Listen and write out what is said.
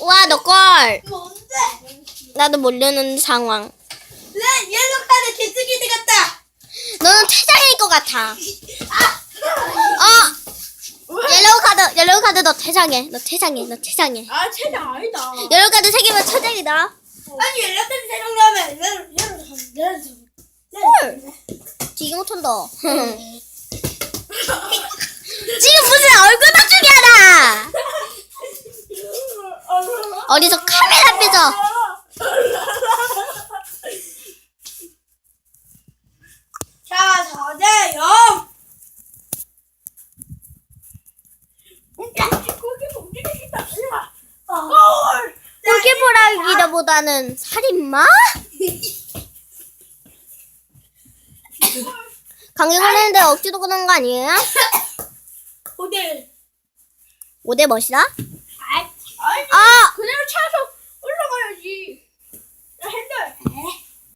와, 너 걸. 뭔데? 나도 모르는 상황. 레 옐로 카드 개쓰기 같다. 너는 퇴장일 것 같아. 어, 옐로우 카드, 옐로우 카드 너 퇴장해. 너 퇴장해. 너 퇴장해. 아 최장 아니다. 옐로우 카드 세 개면 퇴장이다. 아니 옐로 카드 세장 나면 옐로 옐로 옐로 헐. 되게 못한다. 지금 무슨 어디서 카메라 앞에서. 자, 저대 영. 골키퍼라기보다는 살인마? 감기 걸리는데 억지로 그런 거 아니에요? 호텔 5대 멋이다?